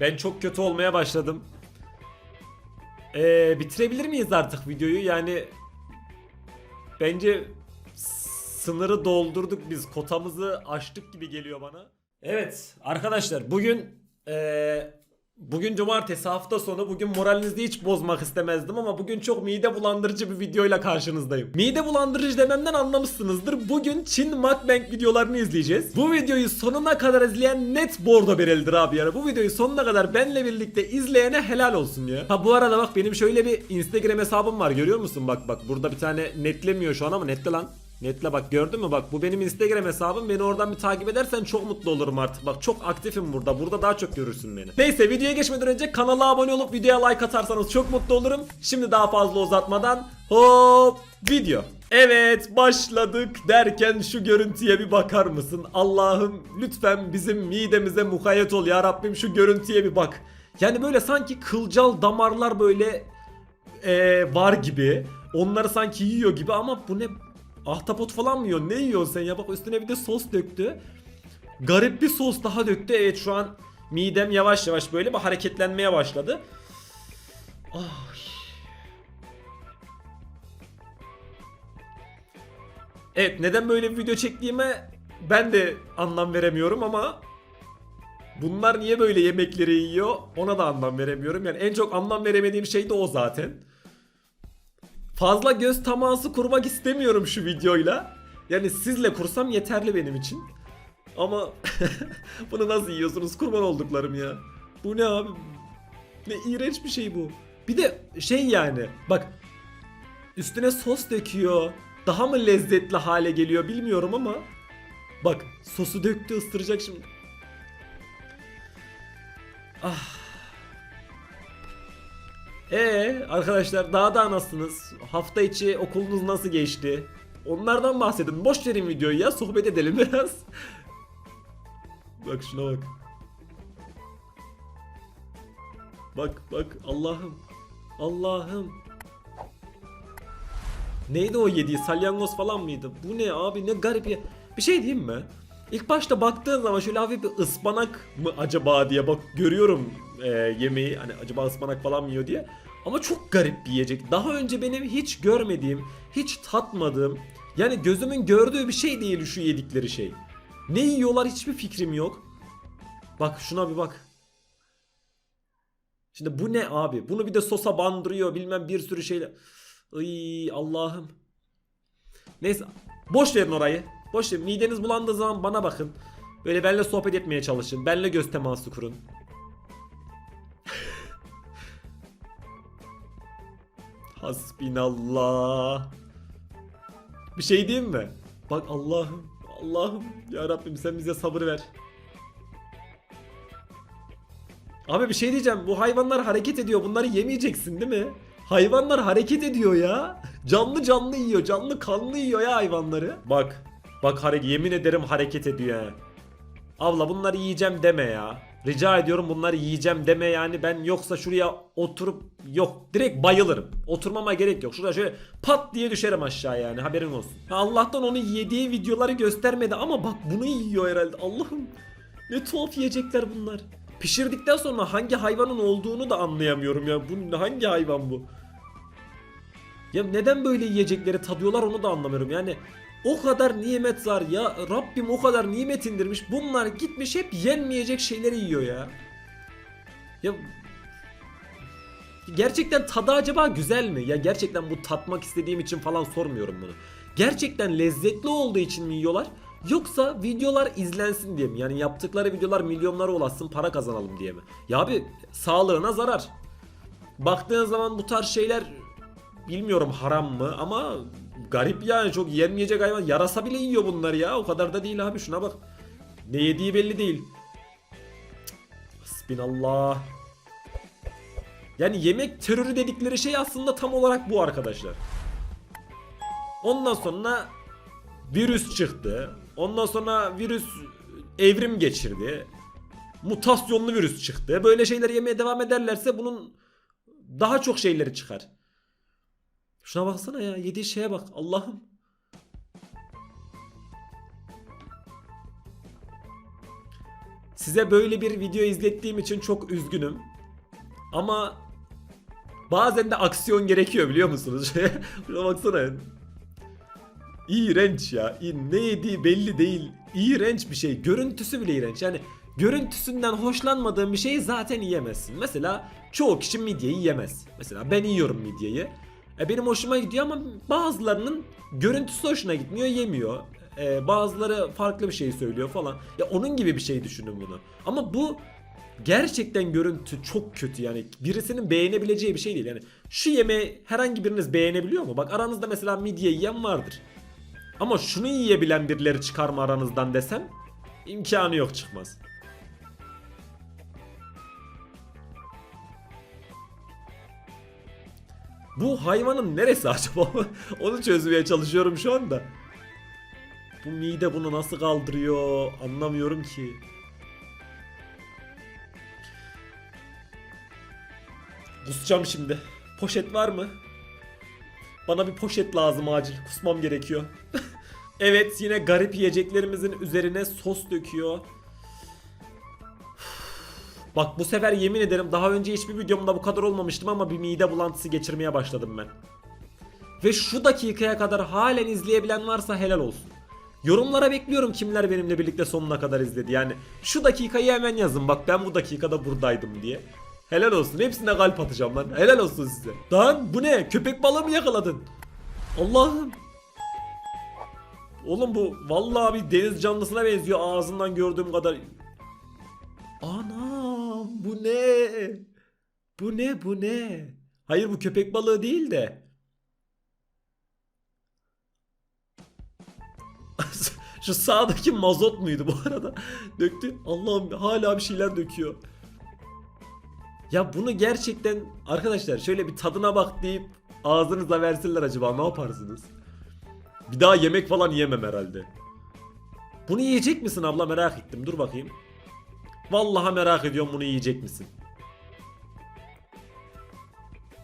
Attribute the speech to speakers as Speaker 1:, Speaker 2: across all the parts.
Speaker 1: Ben çok kötü olmaya başladım. Ee, bitirebilir miyiz artık videoyu? Yani bence sınırı doldurduk biz. Kotamızı aştık gibi geliyor bana. Evet arkadaşlar bugün ee, Bugün cumartesi hafta sonu bugün moralinizi hiç bozmak istemezdim ama bugün çok mide bulandırıcı bir videoyla karşınızdayım. Mide bulandırıcı dememden anlamışsınızdır. Bugün Çin mukbang videolarını izleyeceğiz. Bu videoyu sonuna kadar izleyen net bordo berelidir abi yani. Bu videoyu sonuna kadar benle birlikte izleyene helal olsun ya. Ha bu arada bak benim şöyle bir Instagram hesabım var görüyor musun? Bak bak burada bir tane netlemiyor şu an ama netle lan. Netle bak gördün mü? Bak bu benim Instagram hesabım. Beni oradan bir takip edersen çok mutlu olurum artık. Bak çok aktifim burada. Burada daha çok görürsün beni. Neyse videoya geçmeden önce kanala abone olup videoya like atarsanız çok mutlu olurum. Şimdi daha fazla uzatmadan hop video. Evet başladık derken şu görüntüye bir bakar mısın? Allah'ım lütfen bizim midemize mukayyet ol ya Rabbim şu görüntüye bir bak. Yani böyle sanki kılcal damarlar böyle eee, var gibi Onları sanki yiyor gibi ama bu ne Ahtapot falan mı yiyor? Ne yiyorsun sen ya? Bak üstüne bir de sos döktü. Garip bir sos daha döktü. Evet şu an midem yavaş yavaş böyle bir hareketlenmeye başladı. Ay. Evet neden böyle bir video çektiğime ben de anlam veremiyorum ama bunlar niye böyle yemekleri yiyor ona da anlam veremiyorum. Yani en çok anlam veremediğim şey de o zaten. Fazla göz teması kurmak istemiyorum şu videoyla. Yani sizle kursam yeterli benim için. Ama bunu nasıl yiyorsunuz kurban olduklarım ya. Bu ne abi? Ne iğrenç bir şey bu. Bir de şey yani bak üstüne sos döküyor. Daha mı lezzetli hale geliyor bilmiyorum ama bak sosu döktü ısıracak şimdi. Ah. Ee arkadaşlar daha da nasılsınız? Hafta içi okulunuz nasıl geçti? Onlardan bahsedin. Boş verin videoyu ya sohbet edelim biraz. bak şuna bak. Bak bak Allah'ım. Allah'ım. Neydi o yediği? Salyangoz falan mıydı? Bu ne abi ne garip ya. Bir şey diyeyim mi? İlk başta baktığın zaman şöyle hafif bir ıspanak mı acaba diye bak görüyorum e, yemeği hani acaba ıspanak falan mı yiyor diye. Ama çok garip bir yiyecek. Daha önce benim hiç görmediğim, hiç tatmadığım yani gözümün gördüğü bir şey değil şu yedikleri şey. Ne yiyorlar hiçbir fikrim yok. Bak şuna bir bak. Şimdi bu ne abi? Bunu bir de sosa bandırıyor bilmem bir sürü şeyle. Iy Allah'ım. Neyse boş verin orayı. Boş verin. Mideniz bulandığı zaman bana bakın. Böyle benimle sohbet etmeye çalışın. Benimle göz teması kurun. Hasbinallah. Bir şey diyeyim mi? Bak Allah'ım, Allah'ım ya Rabbim sen bize sabır ver. Abi bir şey diyeceğim. Bu hayvanlar hareket ediyor. Bunları yemeyeceksin değil mi? Hayvanlar hareket ediyor ya. Canlı canlı yiyor. Canlı kanlı yiyor ya hayvanları. Bak. Bak yemin ederim hareket ediyor ha. Abla bunları yiyeceğim deme ya. Rica ediyorum bunları yiyeceğim deme yani ben yoksa şuraya oturup yok direkt bayılırım. Oturmama gerek yok. Şurada şöyle pat diye düşerim aşağı yani haberin olsun. Allah'tan onu yediği videoları göstermedi ama bak bunu yiyor herhalde. Allah'ım ne tuhaf yiyecekler bunlar. Pişirdikten sonra hangi hayvanın olduğunu da anlayamıyorum ya. Bu hangi hayvan bu? Ya neden böyle yiyecekleri tadıyorlar onu da anlamıyorum. Yani o kadar nimet var ya Rabbim o kadar nimet indirmiş. Bunlar gitmiş hep yenmeyecek şeyleri yiyor ya. Ya gerçekten tadı acaba güzel mi? Ya gerçekten bu tatmak istediğim için falan sormuyorum bunu. Gerçekten lezzetli olduğu için mi yiyorlar? Yoksa videolar izlensin diye mi? Yani yaptıkları videolar milyonlara ulaşsın para kazanalım diye mi? Ya abi sağlığına zarar. Baktığın zaman bu tarz şeyler bilmiyorum haram mı ama garip yani çok yenmeyecek hayvan. Yarasa bile yiyor bunlar ya. O kadar da değil abi şuna bak. Ne yediği belli değil. Hasbinallah. Yani yemek terörü dedikleri şey aslında tam olarak bu arkadaşlar. Ondan sonra virüs çıktı. Ondan sonra virüs evrim geçirdi. Mutasyonlu virüs çıktı. Böyle şeyler yemeye devam ederlerse bunun daha çok şeyleri çıkar. Şuna baksana ya. Yediği şeye bak. Allah'ım. Size böyle bir video izlettiğim için çok üzgünüm. Ama bazen de aksiyon gerekiyor biliyor musunuz? Şuna baksana. İğrenç ya. Ne yediği belli değil. İğrenç bir şey. Görüntüsü bile iğrenç. Yani görüntüsünden hoşlanmadığın bir şeyi zaten yiyemezsin. Mesela çoğu kişi midyeyi yemez. Mesela ben yiyorum midyeyi. E benim hoşuma gidiyor ama bazılarının görüntüsü hoşuna gitmiyor, yemiyor. E, bazıları farklı bir şey söylüyor falan. Ya onun gibi bir şey düşünün bunu. Ama bu gerçekten görüntü çok kötü yani birisinin beğenebileceği bir şey değil yani şu yemeği herhangi biriniz beğenebiliyor mu? Bak aranızda mesela midye yiyen vardır. Ama şunu yiyebilen birileri çıkar mı aranızdan desem imkanı yok çıkmaz. Bu hayvanın neresi acaba? Onu çözmeye çalışıyorum şu anda. Bu mide bunu nasıl kaldırıyor anlamıyorum ki. Kusacağım şimdi. Poşet var mı? Bana bir poşet lazım acil. Kusmam gerekiyor. evet yine garip yiyeceklerimizin üzerine sos döküyor. Bak bu sefer yemin ederim daha önce hiçbir videomda bu kadar olmamıştım ama bir mide bulantısı geçirmeye başladım ben. Ve şu dakikaya kadar halen izleyebilen varsa helal olsun. Yorumlara bekliyorum kimler benimle birlikte sonuna kadar izledi. Yani şu dakikayı hemen yazın bak ben bu dakikada buradaydım diye. Helal olsun hepsine kalp atacağım lan. Helal olsun size. Lan bu ne? Köpek balığı mı yakaladın? Allah'ım. Oğlum bu vallahi bir deniz canlısına benziyor ağzından gördüğüm kadar. Bu ne? Bu ne bu ne? Hayır bu köpek balığı değil de. Şu sağdaki mazot muydu bu arada? Döktü. Allah'ım hala bir şeyler döküyor. Ya bunu gerçekten arkadaşlar şöyle bir tadına bak deyip ağzınıza versinler acaba ne yaparsınız? Bir daha yemek falan yemem herhalde. Bunu yiyecek misin abla merak ettim. Dur bakayım. Vallahi merak ediyorum bunu yiyecek misin?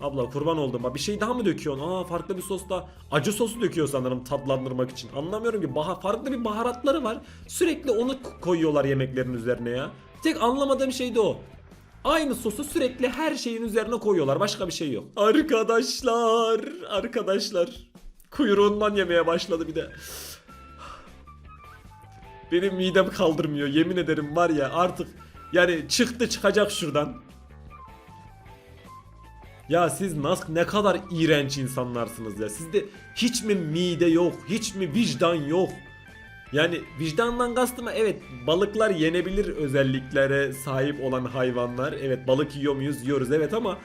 Speaker 1: Abla kurban oldum. Bir şey daha mı döküyorsun? Aa farklı bir sosta acı sosu döküyor sanırım tatlandırmak için. Anlamıyorum ki. Baha, farklı bir baharatları var. Sürekli onu koyuyorlar yemeklerin üzerine ya. Tek anlamadığım şey de o. Aynı sosu sürekli her şeyin üzerine koyuyorlar. Başka bir şey yok. Arkadaşlar, arkadaşlar. Kuyruğundan yemeye başladı bir de. Benim midem kaldırmıyor. Yemin ederim var ya artık yani çıktı çıkacak şuradan. Ya siz nasıl ne kadar iğrenç insanlarsınız ya. Sizde hiç mi mide yok, hiç mi vicdan yok? Yani vicdandan kastım evet balıklar yenebilir özelliklere sahip olan hayvanlar. Evet balık yiyor muyuz? Yiyoruz evet ama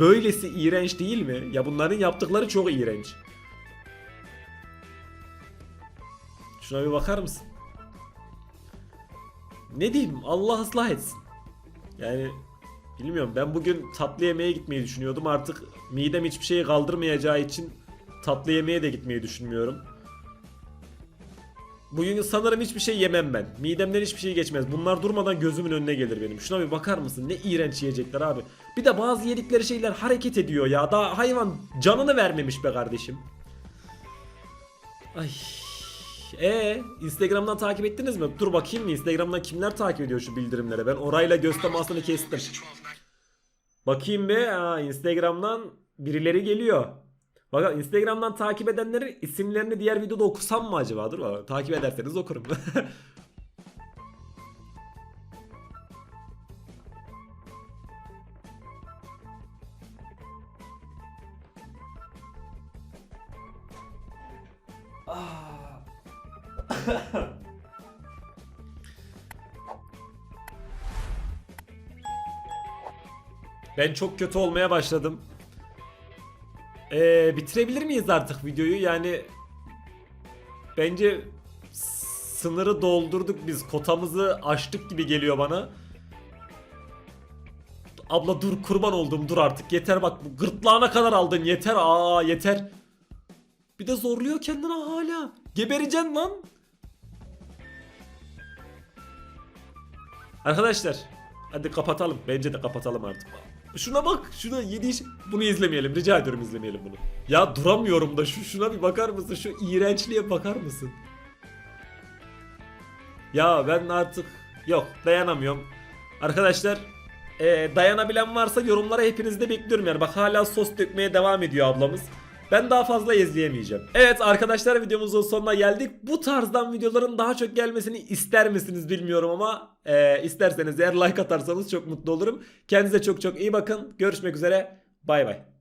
Speaker 1: böylesi iğrenç değil mi? Ya bunların yaptıkları çok iğrenç. Şuna bir bakar mısın? Ne diyeyim Allah ıslah etsin. Yani bilmiyorum ben bugün tatlı yemeğe gitmeyi düşünüyordum. Artık midem hiçbir şeyi kaldırmayacağı için tatlı yemeğe de gitmeyi düşünmüyorum. Bugün sanırım hiçbir şey yemem ben. Midemden hiçbir şey geçmez. Bunlar durmadan gözümün önüne gelir benim. Şuna bir bakar mısın? Ne iğrenç yiyecekler abi. Bir de bazı yedikleri şeyler hareket ediyor ya. Daha hayvan canını vermemiş be kardeşim. Ay. E Instagram'dan takip ettiniz mi? Dur bakayım mı Instagram'dan kimler takip ediyor şu bildirimlere? Ben orayla göz temasını kestim. Bakayım be. Aa, Instagram'dan birileri geliyor. Bak Instagram'dan takip edenlerin isimlerini diğer videoda okusam mı acaba? Dur bakalım. Takip ederseniz okurum. ben çok kötü olmaya başladım. Ee, bitirebilir miyiz artık videoyu? Yani bence sınırı doldurduk biz. Kotamızı aştık gibi geliyor bana. Abla dur kurban oldum dur artık yeter bak bu gırtlağına kadar aldın yeter aa yeter. Bir de zorluyor kendini hala. Gebereceksin lan. Arkadaşlar hadi kapatalım. Bence de kapatalım artık. Şuna bak şuna yedi iş. Bunu izlemeyelim rica ediyorum izlemeyelim bunu. Ya duramıyorum da şu şuna bir bakar mısın? Şu iğrençliğe bakar mısın? Ya ben artık Yok dayanamıyorum. Arkadaşlar e, dayanabilen varsa yorumlara hepinizi de bekliyorum yani. Bak hala sos dökmeye devam ediyor ablamız. Ben daha fazla izleyemeyeceğim. Evet arkadaşlar videomuzun sonuna geldik. Bu tarzdan videoların daha çok gelmesini ister misiniz bilmiyorum ama e, isterseniz eğer like atarsanız çok mutlu olurum. Kendinize çok çok iyi bakın. Görüşmek üzere. Bay bay.